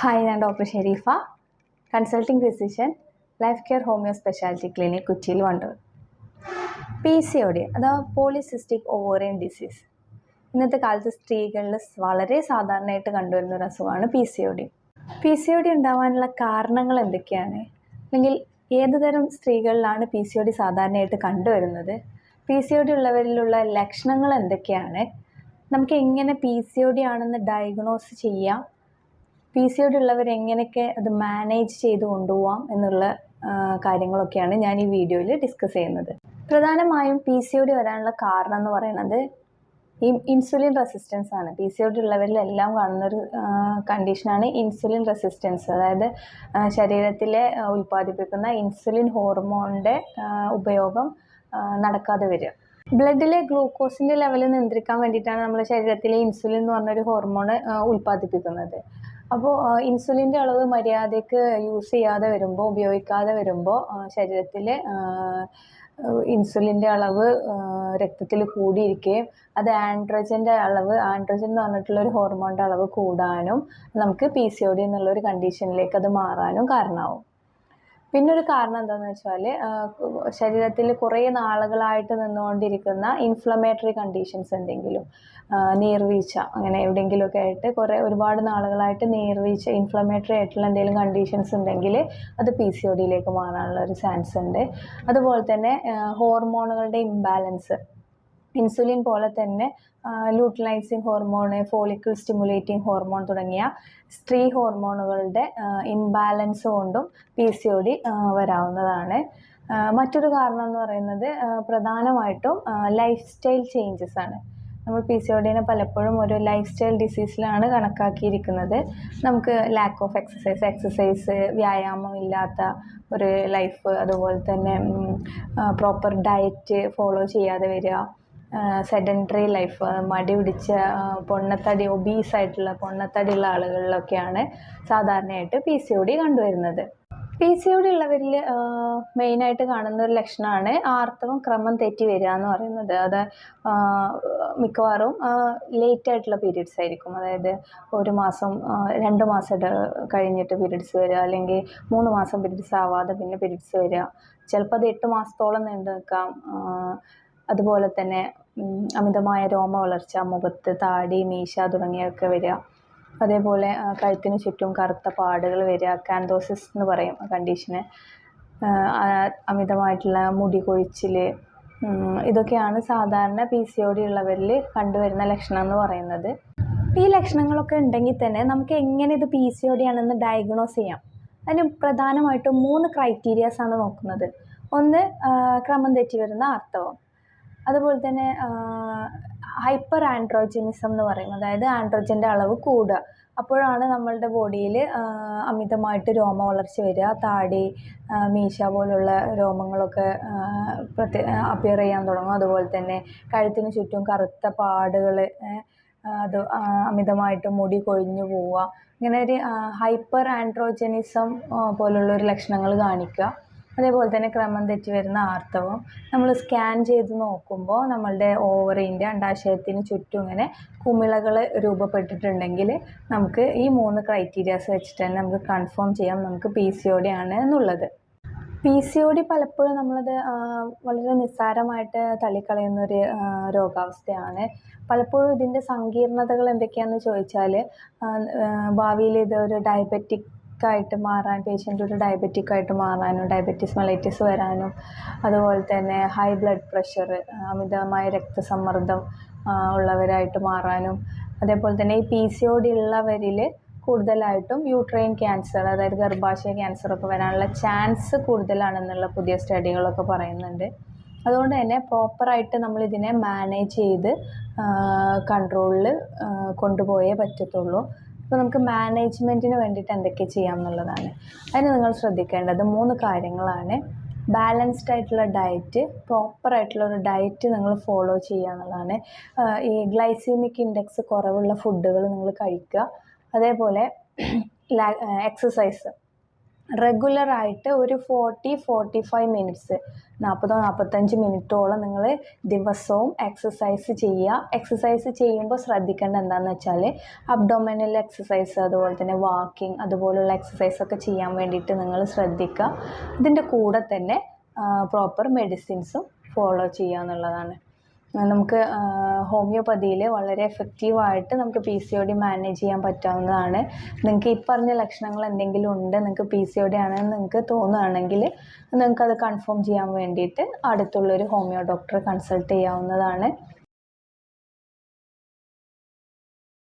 Hi ഞാൻ doctor Sherifa. Consulting physician life care homoeo speciality clinic കൊച്ചിയിൽ Wandoor. P C O D അഥവാ polycystic ovarian disease ഇന്നത്തെ കാലത്ത് സ്ത്രീകളിൽ വളരെ സാധാരണയായിട്ട് കണ്ടുവരുന്ന ഒരു അസുഖമാണ് P C O D P C O D ഉണ്ടാവാനുള്ള കാരണങ്ങൾ എന്തൊക്കെയാണ്? അല്ലെങ്കിൽ ഏത് തരം സ്ത്രീകളിലാണ് പി സി ഒ ഡി സാധാരണയായിട്ട് കണ്ടുവരുന്നത്? പി സി ഒ ഡി ഉള്ളവരിലുള്ള ലക്ഷണങ്ങൾ എന്തൊക്കെയാണ്? നമുക്ക് എങ്ങനെ പി സി ഒ ഡി ആണെന്ന് ഡയഗ്നോസ് ചെയ്യാം? പി സി ഒ ഡി ഉള്ളവർ എങ്ങനെയൊക്കെ അത് മാനേജ് ചെയ്ത് കൊണ്ടുപോകാം എന്നുള്ള കാര്യങ്ങളൊക്കെയാണ് ഞാൻ ഈ വീഡിയോയിൽ ഡിസ്കസ് ചെയ്യുന്നത്. പ്രധാനമായും പി സി ഒ ഡി വരാനുള്ള കാരണം എന്ന് പറയുന്നത് ഈ ഇൻസുലിൻ റെസിസ്റ്റൻസ് ആണ്. പി സി ഒ ഡി ഉള്ളവരിലെല്ലാം കാണുന്നൊരു കണ്ടീഷനാണ് ഇൻസുലിൻ റെസിസ്റ്റൻസ് അതായത് ശരീരത്തിലെ ഉൽപ്പാദിപ്പിക്കുന്ന ഇൻസുലിൻ ഹോർമോണിന്റെ ഉപയോഗം നടക്കാതെ വരിക. ബ്ലഡിലെ ഗ്ലൂക്കോസിന്റെ ലെവൽ നിയന്ത്രിക്കാൻ വേണ്ടിയിട്ടാണ് നമ്മുടെ ശരീരത്തിലെ ഇൻസുലിൻ എന്ന് പറഞ്ഞൊരു ഹോർമോൺ ഉൽപ്പാദിപ്പിക്കുന്നത്. അപ്പോൾ ഇൻസുലിന്റെ അളവ് മര്യാദയ്ക്ക് യൂസ് ചെയ്യാതെ വരുമ്പോൾ ഉപയോഗിക്കാതെ വരുമ്പോൾ ശരീരത്തിൽ ഇൻസുലിന്റെ അളവ് രക്തത്തിൽ കൂടിയിരിക്കുകയും അത് ആൻഡ്രജന്റെ അളവ് ആൻഡ്രജൻ എന്ന് പറഞ്ഞിട്ടുള്ള ഒരു ഹോർമോണിന്റെ അളവ് കൂടാനും നമുക്ക് പി സി ഒ ഡി കണ്ടീഷനിലേക്ക് അത് മാറാനും കാരണമാവും. പിന്നെ ഒരു കാരണം എന്താണെന്ന് വെച്ചാൽ ശരീരത്തിൽ കുറേ നാളുകളായിട്ട് നിന്നുകൊണ്ടിരിക്കുന്ന ഇൻഫ്ലമേറ്ററി കണ്ടീഷൻസ് എന്തെങ്കിലും നീർവീഴ്ച അങ്ങനെ എവിടെയെങ്കിലുമൊക്കെ ആയിട്ട് കുറേ ഒരുപാട് നാളുകളായിട്ട് നീർവീഴ്ച ഇൻഫ്ലമേറ്ററി ആയിട്ടുള്ള എന്തെങ്കിലും കണ്ടീഷൻസ് ഉണ്ടെങ്കിൽ അത് പി സി ഒ ഡിയിലേക്ക് മാറാനുള്ള ഒരു ചാൻസ് ഉണ്ട്. അതുപോലെ തന്നെ ഹോർമോണുകളുടെ ഇംബാലൻസ് ഇൻസുലിൻ പോലെ തന്നെ luteinizing hormone follicle stimulating hormone തുടങ്ങിയ സ്ത്രീ ഹോർമോണുകളുടെ ഇംബാലൻസ് കൊണ്ടും പി സി ഒ ഡി വരാവുന്നതാണ്. മറ്റൊരു കാരണം എന്ന് പറയുന്നത് പ്രധാനമായിട്ടും ലൈഫ് സ്റ്റൈൽ ചേഞ്ചസ് ആണ്. നമ്മൾ പി സി ഒ ഡിനെ പലപ്പോഴും ഒരു ലൈഫ് സ്റ്റൈൽ ഡിസീസിലാണ് കണക്കാക്കിയിരിക്കുന്നത്. നമുക്ക് ലാക്ക് ഓഫ് എക്സസൈസ് എക്സസൈസ് വ്യായാമം ഇല്ലാത്ത ഒരു ലൈഫ് അതുപോലെ തന്നെ പ്രോപ്പർ ഡയറ്റ് ഫോളോ ചെയ്യാതെ വരിക സെഡന്ററി ലൈഫ് മടി പിടിച്ച പൊണ്ണത്തടി ഒബീസ് ആയിട്ടുള്ള പൊണ്ണത്തടിയുള്ള ആളുകളിലൊക്കെയാണ് സാധാരണയായിട്ട് പി സി ഒ ഡി കണ്ടുവരുന്നത്. പി സി ഒ ഡി ഉള്ളവരിൽ മെയിനായിട്ട് കാണുന്ന ഒരു ലക്ഷണമാണ് ആർത്തവം ക്രമം തെറ്റി വരിക എന്ന് പറയുന്നത്. അത് മിക്കവാറും ലേറ്റ് ആയിട്ടുള്ള പീരീഡ്സ് ആയിരിക്കും. അതായത് ഒരു മാസം രണ്ട് മാസം കഴിഞ്ഞിട്ട് പീരീഡ്സ് വരിക അല്ലെങ്കിൽ മൂന്ന് മാസം പീരീഡ്സ് ആവാതെ പിന്നെ പീരീഡ്സ് വരിക. ചിലപ്പോൾ അത് എട്ട് മാസത്തോളം നീണ്ടു നിൽക്കാം. അതുപോലെ തന്നെ അമിതമായ രോമ വളർച്ച മുഖത്ത് താടി മീശ തുടങ്ങിയൊക്കെ വരിക. അതേപോലെ കഴുത്തിന് ചുറ്റും കറുത്ത പാടുകൾ വരിക കാന്തോസിസ് എന്ന് പറയും കണ്ടീഷന് അമിതമായിട്ടുള്ള മുടി കൊഴിച്ചിൽ ഇതൊക്കെയാണ് സാധാരണ പി സി ഒ ഡി ഉള്ളവരിൽ കണ്ടുവരുന്ന ലക്ഷണം എന്ന് പറയുന്നത്. ഈ ലക്ഷണങ്ങളൊക്കെ ഉണ്ടെങ്കിൽ തന്നെ നമുക്ക് എങ്ങനെ ഇത് പി സി ഒ ഡി ആണെന്ന് ഡയഗ്നോസ് ചെയ്യാം. അതിന് പ്രധാനമായിട്ടും മൂന്ന് ക്രൈറ്റീരിയാസ് ആണ് നോക്കുന്നത്. ഒന്ന് ക്രമം തെറ്റി വരുന്ന ആർത്തവം. അതുപോലെ തന്നെ ഹൈപ്പർ ആൻഡ്രോജനിസം എന്ന് പറയും. അതായത് ആൻഡ്രോജന്റെ അളവ് കൂടുക. അപ്പോഴാണ് നമ്മളുടെ ബോഡിയിൽ അമിതമായിട്ട് രോമ വളർച്ച വരിക. താടി മീശ പോലുള്ള രോമങ്ങളൊക്കെ പ്രത്യ അപ്പിയർ ചെയ്യാൻ തുടങ്ങും. അതുപോലെ തന്നെ കഴുത്തിന് ചുറ്റും കറുത്ത പാടുകൾ അത് അമിതമായിട്ട് മുടി കൊഴിഞ്ഞു പോവുക. ഇങ്ങനെ ഒരു ഹൈപ്പർ ആൻഡ്രോജനിസം പോലുള്ള ഒരു ലക്ഷണങ്ങൾ കാണിക്കുക. അതേപോലെ തന്നെ ക്രമം തെറ്റി വരുന്ന ആർത്തവം നമ്മൾ സ്കാൻ ചെയ്ത് നോക്കുമ്പോൾ നമ്മളുടെ ഓവറിന്റെ അണ്ടാശയത്തിന് ചുറ്റും ഇങ്ങനെ കുമിളകൾ രൂപപ്പെട്ടിട്ടുണ്ടെങ്കിൽ നമുക്ക് ഈ മൂന്ന് ക്രൈറ്റീരിയാസ് വെച്ചിട്ട് തന്നെ നമുക്ക് കൺഫേം ചെയ്യാം നമുക്ക് പി സി ഒ ഡി ആണ് എന്നുള്ളത്. പി സി ഒ ഡി പലപ്പോഴും നമ്മളത് വളരെ നിസ്സാരമായിട്ട് തള്ളിക്കളയുന്നൊരു ഒരു രോഗാവസ്ഥയാണ്. പലപ്പോഴും ഇതിന്റെ സങ്കീർണതകൾ എന്തൊക്കെയാണെന്ന് ചോദിച്ചാൽ ഭാവിയിൽ ഇതൊരു ഡയബറ്റിക് ആയിട്ട് മാറാൻ പേഷ്യന്റ് ഒരു ഡയബറ്റിക് ആയിട്ട് മാറാനും ഡയബറ്റിസ് മെലൈറ്റിസ് വരാനും അതുപോലെ തന്നെ ഹൈ ബ്ലഡ് പ്രഷർ അമിതമായ രക്തസമ്മർദ്ദം ഉള്ളവരായിട്ട് മാറാനും അതേപോലെ തന്നെ ഈ പി സി ഒ ഡി ഉള്ളവരിൽ കൂടുതലായിട്ടും യൂട്രൈൻ ക്യാൻസർ അതായത് ഗർഭാശയ ക്യാൻസർ ഒക്കെ വരാനുള്ള ചാൻസ് കൂടുതലാണെന്നുള്ള പുതിയ സ്റ്റഡികളൊക്കെ പറയുന്നുണ്ട്. അതുകൊണ്ട് തന്നെ പ്രോപ്പറായിട്ട് നമ്മളിതിനെ മാനേജ് ചെയ്ത് കൺട്രോളിൽ കൊണ്ടുപോയേ പറ്റത്തുള്ളൂ. അപ്പോൾ നമുക്ക് മാനേജ്മെന്റിന് വേണ്ടിയിട്ട് എന്തൊക്കെ ചെയ്യാം എന്നുള്ളതാണ് അതിന് നിങ്ങൾ ശ്രദ്ധിക്കേണ്ടത് മൂന്ന് കാര്യങ്ങളാണ്. ബാലൻസ്ഡ് ആയിട്ടുള്ള ഡയറ്റ് പ്രോപ്പറായിട്ടുള്ള ഒരു ഡയറ്റ് നിങ്ങൾ ഫോളോ ചെയ്യുക എന്നുള്ളതാണ്. ഈ ഗ്ലൈസീമിക് ഇൻഡെക്സ് കുറവുള്ള ഫുഡുകൾ നിങ്ങൾ കഴിക്കുക. അതേപോലെ എക്സസൈസ് റെഗുലറായിട്ട് ഒരു ഫോർട്ടി ഫോർട്ടി ഫൈവ് മിനിറ്റ്സ് നാൽപ്പതോ നാൽപ്പത്തഞ്ച് മിനിറ്റോളം നിങ്ങൾ ദിവസവും എക്സസൈസ് ചെയ്യുക. എക്സസൈസ് ചെയ്യുമ്പോൾ ശ്രദ്ധിക്കേണ്ട എന്താണെന്ന് വെച്ചാൽ അബ്ഡോമിനൽ എക്സസൈസ് അതുപോലെ തന്നെ വാക്കിംഗ് അതുപോലുള്ള എക്സസൈസൊക്കെ ചെയ്യാൻ വേണ്ടിയിട്ട് നിങ്ങൾ ശ്രദ്ധിക്കുക. ഇതിന്റെ കൂടെ തന്നെ പ്രോപ്പർ മെഡിസിൻസും ഫോളോ ചെയ്യുക എന്നുള്ളതാണ്. നമുക്ക് ഹോമിയോപ്പതിയിൽ വളരെ എഫക്റ്റീവായിട്ട് നമുക്ക് P C O D manage ചെയ്യാൻ പറ്റാവുന്നതാണ്. നിങ്ങൾക്ക് ഈ പറഞ്ഞ ലക്ഷണങ്ങൾ എന്തെങ്കിലും ഉണ്ട് നിങ്ങൾക്ക് പി സി ഒ ഡി ആണെന്ന് നിങ്ങൾക്ക് തോന്നുകയാണെങ്കിൽ നിങ്ങൾക്കത് കൺഫേം ചെയ്യാൻ വേണ്ടിയിട്ട് അടുത്തുള്ളൊരു ഹോമിയോ ഡോക്ടറെ കൺസൾട്ട് ചെയ്യാവുന്നതാണ്.